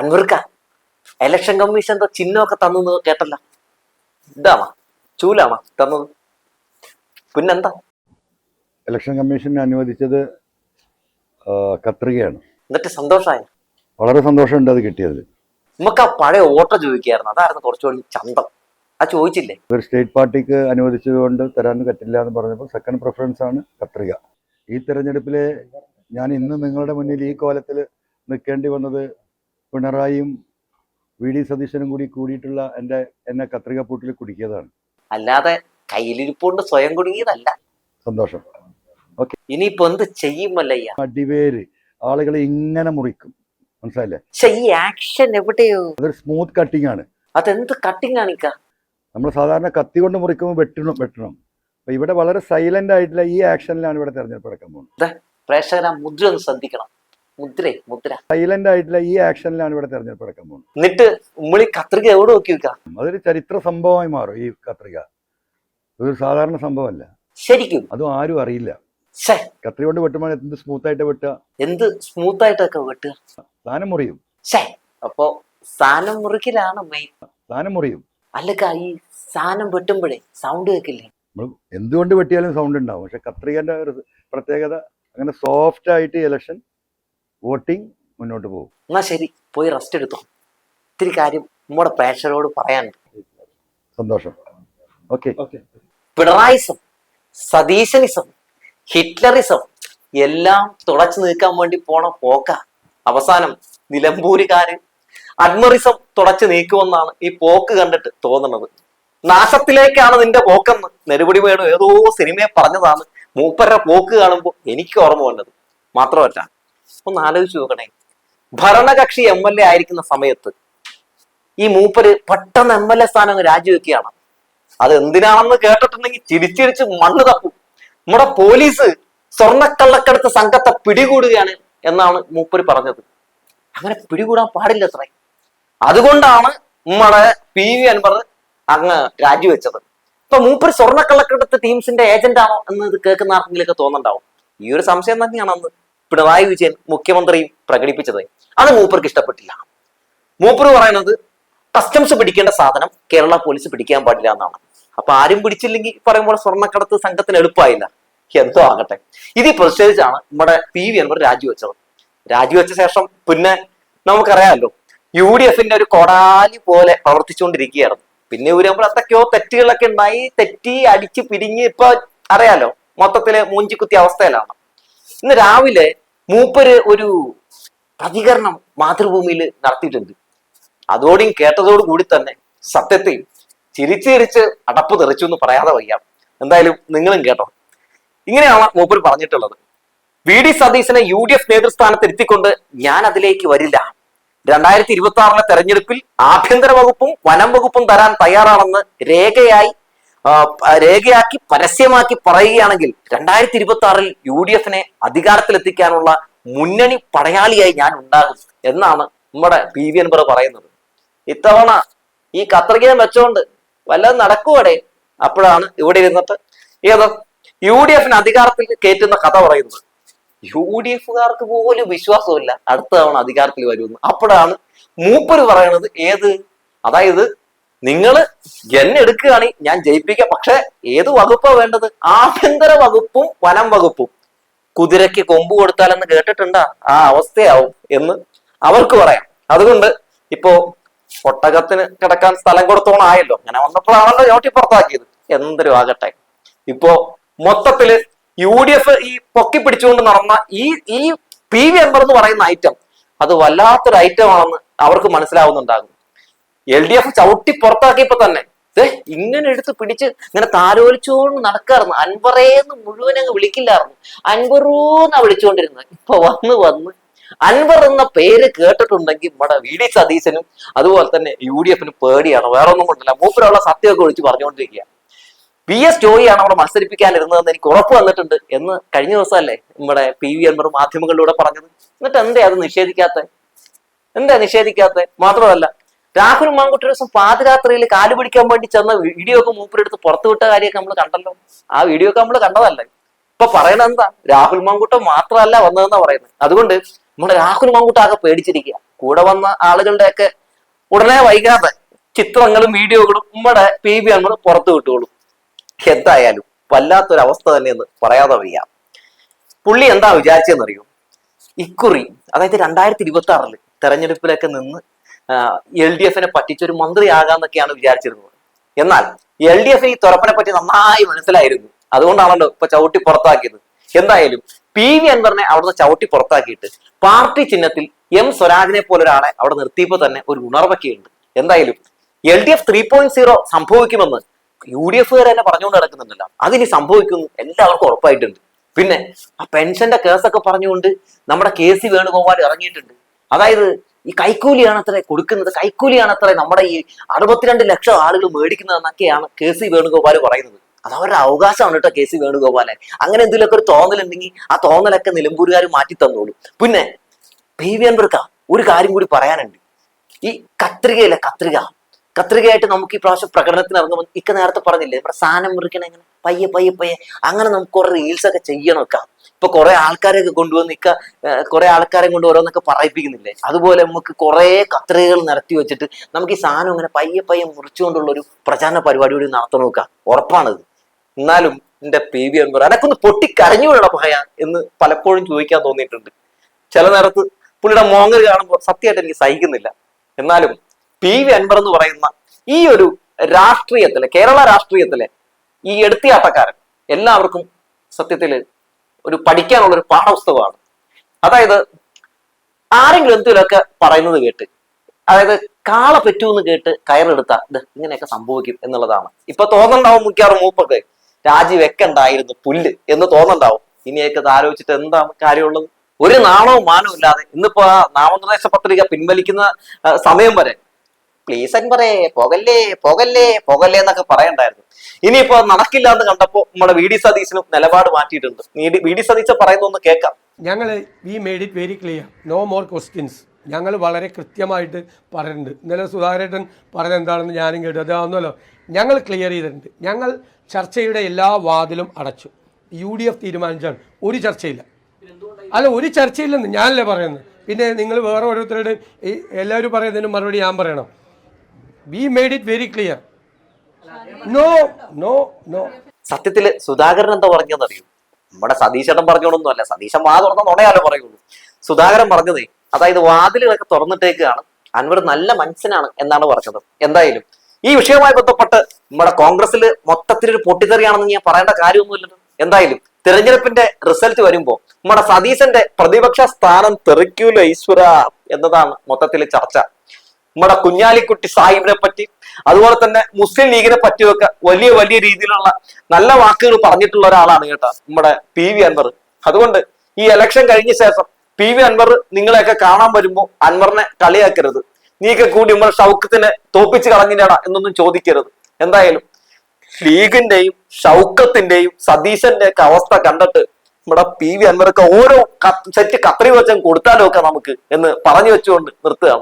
അൻവർക്ക election commission എന്താ ചിഹ്നമൊക്കെ തന്നു കേട്ടല്ല. ഇതാവാ. ചൂലാവാ തന്നത്. പിന്നെന്താ? ഇലക്ഷൻ കമ്മീഷൻ അനുവദിച്ചത് കത്രികയാണ്. എന്നിട്ട് സന്തോഷമായ. വളരെ സന്തോഷമുണ്ട് അത് കിട്ടിയതിൽ. നമുക്ക് ആ പഴയ ഓട്ടോ ചോദിക്കായിരുന്നു അതായിരുന്നു കുറച്ചുകൂടി ചന്തം. ആ ചോദിച്ചില്ലേ? ഒരു സ്റ്റേറ്റ് പാർട്ടിക്ക് അനുവദിച്ചതുകൊണ്ട് തരാൻ പറ്റില്ല എന്ന് പറഞ്ഞപ്പോൾ സെക്കൻഡ് പ്രിഫറൻസ് ആണ് കത്രിക. ഈ തെരഞ്ഞെടുപ്പിലെ ഞാൻ ഇന്ന് നിങ്ങളുടെ മുന്നിൽ ഈ കോലത്തിൽ നിൽക്കേണ്ടി വന്നത് പിണറായിയും വി ഡി സതീശനും കൂടി കൂടിയിട്ടുള്ള എന്റെ എന്നെ കത്രിക പൂട്ടിൽ കുടിക്കിയതാണ്. അല്ലാതെ കയ്യിലിരിപ്പുകൊണ്ട് സ്വയം കുടുങ്ങിയതല്ല. സന്തോഷം. ഓക്കെ. ഇനിയിപ്പോ എന്ത് ചെയ്യുമല്ലയ്യ അടിവേര്. ആളുകളെ ഇങ്ങനെ മുറിക്കും. മനസ്സിലായില്ലേ? പക്ഷെ ഈ ആക്ഷൻ എവിടെയോ? അതൊരു സ്മൂത്ത് കട്ടിംഗ് ആണ്. അതെന്ത് കട്ടിംഗ് കാണിക്ക നമ്മൾ സാധാരണ കത്തി കൊണ്ട് മുറിക്കുമ്പോൾ വെട്ടണം വെട്ടണം. അപ്പൊ ഇവിടെ വളരെ സൈലന്റ് ആയിട്ടുള്ള ഈ ആക്ഷനിലാണ് ഇവിടെ തെരഞ്ഞെടുപ്പ് നടക്കാൻ പോകുന്നത്. പ്രേക്ഷകർ മുദ്ര ഒന്ന് ശ്രദ്ധിക്കണം. മുദ്രേ മുദ്ര. സൈലന്റ് ആയിട്ടുള്ള ഈ ആക്ഷനിലാണ് ഇവിടെ തെരഞ്ഞെടുപ്പ് നടക്കാൻ പോകുന്നത്. എന്നിട്ട് ഉമ്മളി കത്രിക എവിടെ നോക്കി വെക്കാം? അതൊരു ചരിത്ര സംഭവമായി മാറും ഈ കത്രിക. ഇതൊരു സാധാരണ സംഭവമല്ല. ശരിക്കും. അതും ആരും അറിയില്ല. കത്രി കത്രിക കൊണ്ട് വെട്ടുമ്പോൾ എന്ത് സ്മൂത്ത് ആയിട്ട് വെട്ടുക? എന്ത് സ്മൂത്ത് ആയിട്ടൊക്കെ വെട്ടുക? സ്ഥാനം മുറിയും. അപ്പോ സ്ഥാനം മുറിക്കലാണ് മെയിൻ സ്ഥാനം മുറിയും. അല്ലക്ക ഈ സ്ഥാനം വെട്ടുമ്പോഴേ സൗണ്ട് കേൾക്കില്ലേ നമ്മൾ എന്തുകൊണ്ട് വെട്ടിയാലും സൗണ്ട് ഉണ്ടാവും. പക്ഷെ കത്രികന്റെ ഒരു പ്രത്യേകത അങ്ങനെ സോഫ്റ്റ് ആയിട്ട് ഇലക്ഷൻ വോട്ടിംഗ് മുന്നോട്ട് പോകും. എന്നാ ശരി പോയി റെസ്റ്റ് എടുത്തോ. ഇത്തിരി കാര്യം നമ്മുടെ പ്രേക്ഷകരോട് പറയാൻ സന്തോഷം. ഓക്കെ. പിണറായിസം സതീശനിസം ഹിറ്റ്ലറിസം എല്ലാം തുടച്ചു നീക്കാൻ വേണ്ടി പോണ പോക്ക. അവസാനം നിലമ്പൂരുകാര് അഡ്മറിസം തുടച്ചു നീക്കുമെന്നാണ് ഈ പോക്ക് കണ്ടിട്ട് തോന്നുന്നത്. നാശത്തിലേക്കാണ് നിന്റെ പോക്കെന്ന് നെടുപടി വേണു ഏതോ സിനിമയെ പറഞ്ഞതാണ്. മൂപ്പരുടെ പോക്ക് കാണുമ്പോൾ എനിക്ക് ഓർമ്മ വന്നത്. മാത്രമല്ല ഒന്ന് ആലോചിച്ച് നോക്കണേ. ഭരണകക്ഷി എം എൽ എ ആയിരിക്കുന്ന സമയത്ത് ഈ മൂപ്പര് പെട്ടെന്ന് എം എൽ എ സ്ഥാനം രാജിവെക്കുകയാണ്. അത് എന്തിനാണെന്ന് കേട്ടിട്ടുണ്ടെങ്കിൽ ചിരിച്ചിരിച്ച് മണ്ണ് തപ്പും. നമ്മുടെ പോലീസ് സ്വർണക്കള്ളക്കടത്ത് സംഘത്തെ പിടികൂടുകയാണ് എന്നാണ് മൂപ്പര് പറഞ്ഞത്. അങ്ങനെ പിടികൂടാൻ പാടില്ല അത്രേ. അതുകൊണ്ടാണ് നമ്മുടെ പി വി അൻവർ അങ്ങ് രാജിവെച്ചത്. ഇപ്പൊ മൂപ്പര് സ്വർണക്കള്ളക്കടത്ത് ടീംസിന്റെ ഏജന്റ് ആണോ എന്ന് ഇത് കേൾക്കുന്ന ആർക്കെങ്കിലൊക്കെ തോന്നുന്നുണ്ടാവും. ഈ ഒരു സംശയം തന്നെയാണ് അന്ന്. പിണറായി വിജയൻ മുഖ്യമന്ത്രിയും പ്രകടിപ്പിച്ചത്. അത് മൂപ്പർക്ക് ഇഷ്ടപ്പെട്ടില്ല. മൂപ്പർ പറയുന്നത് കസ്റ്റംസ് പിടിക്കേണ്ട സാധനം കേരള പോലീസ് പിടിക്കാൻ പാടില്ല എന്നാണ്. അപ്പൊ ആരും പിടിച്ചില്ലെങ്കിൽ പറയുമ്പോൾ സ്വർണക്കടത്ത് സംഘത്തിന് എളുപ്പമായില്ല. എന്തോ ആകട്ടെ. ഇതിൽ പ്രതിഷേധിച്ചാണ് നമ്മുടെ പി വി അൻവർ രാജിവെച്ചത്. രാജിവെച്ച ശേഷം പിന്നെ നമുക്കറിയാമല്ലോ യു ഡി എഫിന്റെ ഒരു കൊടാലി പോലെ പ്രവർത്തിച്ചുകൊണ്ടിരിക്കുകയായിരുന്നു പിന്നെ നമ്മൾ എന്തൊക്കെയോ തെറ്റുകളൊക്കെ ഉണ്ടായി തെറ്റി അടിച്ച് പിരിഞ്ഞ് ഇപ്പൊ അറിയാലോ മൊത്തത്തിൽ മൂഞ്ചിക്കുത്തിയ അവസ്ഥയിലാണ്. ഇന്ന് രാവിലെ മൂപ്പര് ഒരു പ്രതികരണം മാതൃഭൂമിയിൽ നടത്തിയിട്ടുണ്ട്. അതോടെയും കേട്ടതോടു കൂടി തന്നെ സത്യത്തെയും ചിരിച്ചു ചിരിച്ച് അടപ്പ് തെറിച്ചു എന്ന് പറയാതെ വയ്യ. എന്തായാലും നിങ്ങളും കേട്ടോ. ഇങ്ങനെയാണ് മൂപ്പര് പറഞ്ഞിട്ടുള്ളത്. വി ഡി സതീശനെ യു ഡി എഫ് നേതൃസ്ഥാനത്ത് എത്തിക്കൊണ്ട് ഞാൻ അതിലേക്ക് വരില്ല. രണ്ടായിരത്തി ഇരുപത്തി ആറിലെ തെരഞ്ഞെടുപ്പിൽ ആഭ്യന്തര വകുപ്പും വനം വകുപ്പും തരാൻ തയ്യാറാണെന്ന് രേഖയായി രേഖയാക്കി പരസ്യമാക്കി പറയുകയാണെങ്കിൽ രണ്ടായിരത്തി ഇരുപത്തി ആറിൽ യു ഡി എഫിനെ അധികാരത്തിലെത്തിക്കാനുള്ള മുന്നണി പടയാളിയായി ഞാൻ ഉണ്ടാകും എന്നാണ് നമ്മുടെ പി വി അൻവർ പറയുന്നത്. ഇത്തവണ ഈ കത്രികയും വെച്ചോണ്ട് വല്ലതും നടക്കുവടെ? അപ്പോഴാണ് ഇവിടെ ഇരുന്നിട്ട് ഏത് യു ഡി എഫിന് അധികാരത്തിൽ കയറ്റുന്ന കഥ പറയുന്നത്. യു ഡി എഫുകാർക്ക് പോലും വിശ്വാസമില്ല അടുത്ത തവണ അധികാരത്തിൽ വരുമെന്ന്. അപ്പോഴാണ് മൂപ്പര് പറയണത് ഏത്? അതായത് നിങ്ങൾ എന്നെ എടുക്കുകയാണെങ്കിൽ ഞാൻ ജയിപ്പിക്കാം. പക്ഷെ ഏത് വകുപ്പാ വേണ്ടത്? ആഭ്യന്തര വകുപ്പും വനം വകുപ്പും. കുതിരയ്ക്ക് കൊമ്പ് കൊടുത്താലെന്ന് കേട്ടിട്ടുണ്ടാ? ആ അവസ്ഥയാവും എന്ന് അവർക്ക് പറയാം. അതുകൊണ്ട് ഇപ്പോ ഒട്ടകത്തിന് കിടക്കാൻ സ്ഥലം കൊടുത്തോണായല്ലോ. അങ്ങനെ വന്നപ്പോഴാണല്ലോ ചോട്ടി പുറത്താക്കിയത്. എന്തൊരു ആകട്ടെ. ഇപ്പോ മൊത്തത്തിൽ യു ഡി എഫ് ഈ പൊക്കി പിടിച്ചുകൊണ്ട് നടന്ന ഈ ഈ പി വി എംബർ എന്ന് പറയുന്ന ഐറ്റം അത് വല്ലാത്തൊരു ഐറ്റം ആണെന്ന് അവർക്ക് മനസ്സിലാവുന്നുണ്ടാകും. എൽ ഡി എഫ് ചവിട്ടി പുറത്താക്കിയപ്പോ തന്നെ ഇങ്ങനെ എടുത്ത് പിടിച്ച് ഇങ്ങനെ താലോലിച്ചുകൊണ്ട് നടക്കാറുന്നു അൻവറേന്ന് മുഴുവൻ അങ്ങ് വിളിക്കില്ലായിരുന്നു. അൻവറൂന്നാ വിളിച്ചുകൊണ്ടിരുന്നത് ഇപ്പൊ വന്ന് വന്ന് അൻവർ എന്ന പേര് കേട്ടിട്ടുണ്ടെങ്കിൽ നമ്മുടെ വി ഡി സതീശനും അതുപോലെ തന്നെ യു ഡി എഫിന് പേടിയാണ്. വേറെ ഒന്നും കൊണ്ടില്ല. മൂപ്പരുള്ള സത്യമൊക്കെ വിളിച്ച് പറഞ്ഞുകൊണ്ടിരിക്കുക പി എസ് ജോയിയാണ് അവിടെ മത്സരിപ്പിക്കാനിരുന്നതെന്ന് എനിക്ക് ഉറപ്പ് വന്നിട്ടുണ്ട് എന്ന് കഴിഞ്ഞ ദിവസമല്ലേ നമ്മുടെ പി വി അൻവർ മാധ്യമങ്ങളിലൂടെ പറഞ്ഞത്. എന്നിട്ട് എന്തേ അത് നിഷേധിക്കാത്ത? എന്താ നിഷേധിക്കാത്ത? മാത്രമല്ല രാഹുൽ മാങ്കുട്ടി ദിവസം പാതിരാത്രിയിൽ കാൽ പിടിക്കാൻ വേണ്ടി ചെന്ന വീഡിയോ ഒക്കെ മൂപ്പരെടുത്ത് പുറത്തു വിട്ട കാര്യമൊക്കെ നമ്മൾ കണ്ടല്ലോ. ആ വീഡിയോ ഒക്കെ നമ്മൾ കണ്ടതല്ലേ? ഇപ്പൊ പറയണത് എന്താ? രാഹുൽ മാങ്കുട്ടം മാത്രമല്ല വന്നതെന്നാ പറയുന്നത്. അതുകൊണ്ട് നമ്മുടെ രാഹുൽ മാങ്കുട്ട ആകെ പേടിച്ചിരിക്കുക. കൂടെ വന്ന ആളുകളുടെയൊക്കെ ഉടനെ വൈകാതെ ചിത്രങ്ങളും വീഡിയോകളും നമ്മുടെ പി ബി നമ്മൾ പുറത്തു വിട്ടുകൊള്ളും എന്തായാലും വല്ലാത്തൊരവസ്ഥ തന്നെയെന്ന് പറയാതെ വയ്യ. പുള്ളി എന്താ വിചാരിച്ചെന്നറിയോ ഇക്കുറി അതായത് രണ്ടായിരത്തി ഇരുപത്തി ആറിൽ തെരഞ്ഞെടുപ്പിലൊക്കെ നിന്ന് എൽ ഡി എഫിനെ പറ്റിച്ചൊരു മന്ത്രിയാകാന്നൊക്കെയാണ് വിചാരിച്ചിരുന്നത്. എന്നാൽ എൽ ഡി എഫ് ഈ തുറപ്പിനെ പറ്റി നന്നായി മനസ്സിലായിരുന്നു. അതുകൊണ്ടാണല്ലോ ഇപ്പൊ ചവിട്ടി പുറത്താക്കിയത്. എന്തായാലും പി വി അൻവറിനെ അവിടുന്ന് ചവിട്ടി പുറത്താക്കിയിട്ട് പാർട്ടി ചിഹ്നത്തിൽ എം സ്വരാജിനെ പോലെ ഒരാളെ അവിടെ നിർത്തിയപ്പോൾ തന്നെ ഒരു ഉണർവൊക്കെയുണ്ട് എന്തായാലും L D F three point zero സംഭവിക്കുമെന്ന് യു ഡി എഫ് തന്നെ പറഞ്ഞുകൊണ്ട് നടക്കുന്നുണ്ടല്ലോ. അതിനി സംഭവിക്കുന്നു എല്ലാവർക്കും ഉറപ്പായിട്ടുണ്ട്. പിന്നെ ആ പെൻഷന്റെ കേസൊക്കെ പറഞ്ഞുകൊണ്ട് നമ്മുടെ കെ സി വേണുഗോപാൽ ഇറങ്ങിയിട്ടുണ്ട്. അതായത് ഈ കൈക്കൂലിയാണ് അത്ര കൊടുക്കുന്നത്. കൈക്കൂലിയാണ് അത്ര നമ്മുടെ ഈ അറുപത്തിരണ്ട് ലക്ഷം ആളുകൾ മേടിക്കുന്നതെന്നൊക്കെയാണ് കെ സി വേണുഗോപാൽ പറയുന്നത്. അത് അവരുടെ അവകാശമാണ് കേട്ടോ കെ സി വേണുഗോപാലെ. അങ്ങനെ എന്തെങ്കിലുമൊക്കെ ഒരു തോന്നലുണ്ടെങ്കിൽ ആ തോന്നലൊക്കെ നിലമ്പൂരുകാർ മാറ്റി തന്നോളൂ. പിന്നെ പി വി അൻവർക്ക ഒരു കാര്യം കൂടി പറയാനുണ്ട്. ഈ കത്രികയില്ല കത്രിക. കത്രികയായിട്ട് നമുക്ക് ഈ പ്രാവശ്യം പ്രകടനത്തിന് ഇറങ്ങുമ്പോൾ ഇക്ക നേരത്തെ പറഞ്ഞില്ലേ നമ്മുടെ സാധനം മുറിക്കണെങ്ങനെ പയ്യെ പയ്യെ പയ്യെ. അങ്ങനെ നമുക്ക് കുറെ റീൽസ് ഒക്കെ ചെയ്യണമൊക്കെ. ഇപ്പൊ കുറെ ആൾക്കാരെയൊക്കെ കൊണ്ടുവന്ന് ഇക്ക കുറെ ആൾക്കാരെ കൊണ്ട് ഓരോന്നൊക്കെ പറയിപ്പിക്കുന്നില്ലേ? അതുപോലെ നമുക്ക് കുറെ കത്രികൾ നിരത്തി വെച്ചിട്ട് നമുക്ക് ഈ സാധനം ഇങ്ങനെ പയ്യെ പയ്യെ മുറിച്ചുകൊണ്ടുള്ള ഒരു പ്രചാരണ പരിപാടി കൂടി നടത്തണം നോക്കാം ഉറപ്പാണത്. എന്നാലും എന്റെ പി വി അൻവർ എനക്കൊന്ന് പൊട്ടിക്കരഞ്ഞു വേണം ഭയ എന്ന് പലപ്പോഴും ചോദിക്കാൻ തോന്നിയിട്ടുണ്ട്. ചില നേരത്ത് പുള്ളിയുടെ മോങ്ങൽ കാണുമ്പോൾ സത്യമായിട്ട് എനിക്ക് സഹിക്കുന്നില്ല. എന്നാലും പി വി അൻവർ എന്ന് പറയുന്ന ഈ ഒരു രാഷ്ട്രീയത്തിലെ കേരള രാഷ്ട്രീയത്തിലെ ഈ എടുത്തിയാട്ടക്കാരൻ എല്ലാവർക്കും സത്യത്തിൽ ഒരു പഠിക്കാനുള്ള ഒരു പാഠപുസ്തകമാണ്. അതായത് ആരെങ്കിലും എന്തെങ്കിലുമൊക്കെ പറയുന്നത് കേട്ട് അതായത് കാള പറ്റൂന്ന് കേട്ട് കയറെടുത്ത ഇത് ഇങ്ങനെയൊക്കെ സംഭവിക്കും എന്നുള്ളതാണ്. ഇപ്പൊ തോന്നണ്ടാവും മിക്കവാറും മൂപ്പൊക്കെ രാജി വെക്കണ്ടായിരുന്നു പുല്ല് എന്ന് തോന്നണ്ടാവും ഇനിയൊക്കെ ആലോചിച്ചിട്ട് എന്താണ് കാര്യമുള്ളത്? ഒരു നാണവും മാനവും ഇല്ലാതെ ഇന്നിപ്പോ ആ നാമനിർദ്ദേശ പത്രിക പിൻവലിക്കുന്ന സമയം വരെ പ്ലീസ് അൻപറേ പോകല്ലേ പോകല്ലേ പോകല്ലേ എന്നൊക്കെ പറയണ്ടായിരുന്നു. ഇനിയിപ്പോ നടക്കില്ല എന്ന് കണ്ടപ്പോ നമ്മുടെ വി ഡി സതീശനും നിലപാട് മാറ്റിയിട്ടുണ്ട്. വി ഡി സതീശ പറയുന്നൊന്ന് കേൾക്കാം. ഞങ്ങൾ we made it very clear no more questions ഞങ്ങൾ വളരെ കൃത്യമായിട്ട് പറയുന്നുണ്ട്. ഇന്നലെ സുധാകരേട്ടൻ പറഞ്ഞ എന്താണെന്ന് ഞാനും കേട്ടു. അതാവുന്നല്ലോ ഞങ്ങൾ ക്ലിയർ ചെയ്തിട്ടുണ്ട്. ഞങ്ങൾ ചർച്ചയുടെ എല്ലാ വാതിലും അടച്ചു. യു ഡി എഫ് തീരുമാനിച്ചാണ്. ഒരു ചർച്ചയില്ല. അല്ല ഒരു ചർച്ചയില്ലെന്ന് ഞാനല്ലേ പറയുന്നത്. പിന്നെ നിങ്ങൾ വേറെ ഓരോരുത്തരുടെയും എല്ലാവരും പറയുന്നതിന് മറുപടി ഞാൻ പറയണം. We made it very clear no no no സത്യത്തിൽ സുധാകരൻ എന്താ പറഞ്ഞതെന്നറിയോ നമ്മുടെ സതീശേട്ടൻ പറഞ്ഞോളൊന്നും അല്ല സതീശൻ വാ തുറന്ന നുണയാലോ പറയുള്ളൂ. സുധാകരൻ പറഞ്ഞതേ അതായത് വാതിലുകളൊക്കെ തുറന്നിട്ടേക്കാണ്. അൻവർ നല്ല മനുഷ്യനാണ് എന്നാണ് പറഞ്ഞത്. എന്തായാലും ഈ വിഷയവുമായി ബന്ധപ്പെട്ട് നമ്മുടെ കോൺഗ്രസിൽ മൊത്തത്തിലൊരു പൊട്ടിത്തെറിയാണെന്ന് ഞാൻ പറയേണ്ട കാര്യമൊന്നുമില്ലല്ലോ. എന്തായാലും തിരഞ്ഞെടുപ്പിന്റെ റിസൾട്ട് വരുമ്പോ നമ്മുടെ സതീശന്റെ പ്രതിപക്ഷ സ്ഥാനം തെറിക്കൂല ഈശ്വര എന്നതാണ് മൊത്തത്തിൽ ചർച്ച. നമ്മുടെ കുഞ്ഞാലിക്കുട്ടി സാഹിബിനെ പറ്റി അതുപോലെ തന്നെ മുസ്ലിം ലീഗിനെ പറ്റിയൊക്കെ വലിയ വലിയ രീതിയിലുള്ള നല്ല വാക്കുകൾ പറഞ്ഞിട്ടുള്ള ഒരാളാണ് കേട്ടോ നമ്മുടെ പി വി അൻവർ. അതുകൊണ്ട് ഈ ഇലക്ഷൻ കഴിഞ്ഞ ശേഷം പി വി അൻവർ നിങ്ങളെയൊക്കെ കാണാൻ വരുമ്പോൾ അൻവറിനെ കളിയാക്കരുത്. നീയൊക്കെ കൂടി നമ്മുടെ ഷൗക്കത്തിനെ തോപ്പിച്ച് കളഞ്ഞിട്ടാ എന്നൊന്നും ചോദിക്കരുത്. എന്തായാലും ലീഗിന്റെയും ഷൗക്കത്തിന്റെയും സതീശന്റെ ഒക്കെ അവസ്ഥ കണ്ടിട്ട് നമ്മുടെ പി വി അൻവർക്ക് ഓരോ സെറ്റ് കത്രി വെച്ചം കൊടുത്താലോ ഒക്കെ നമുക്ക് എന്ന് പറഞ്ഞു വെച്ചുകൊണ്ട് നിർത്തുകയാണ്.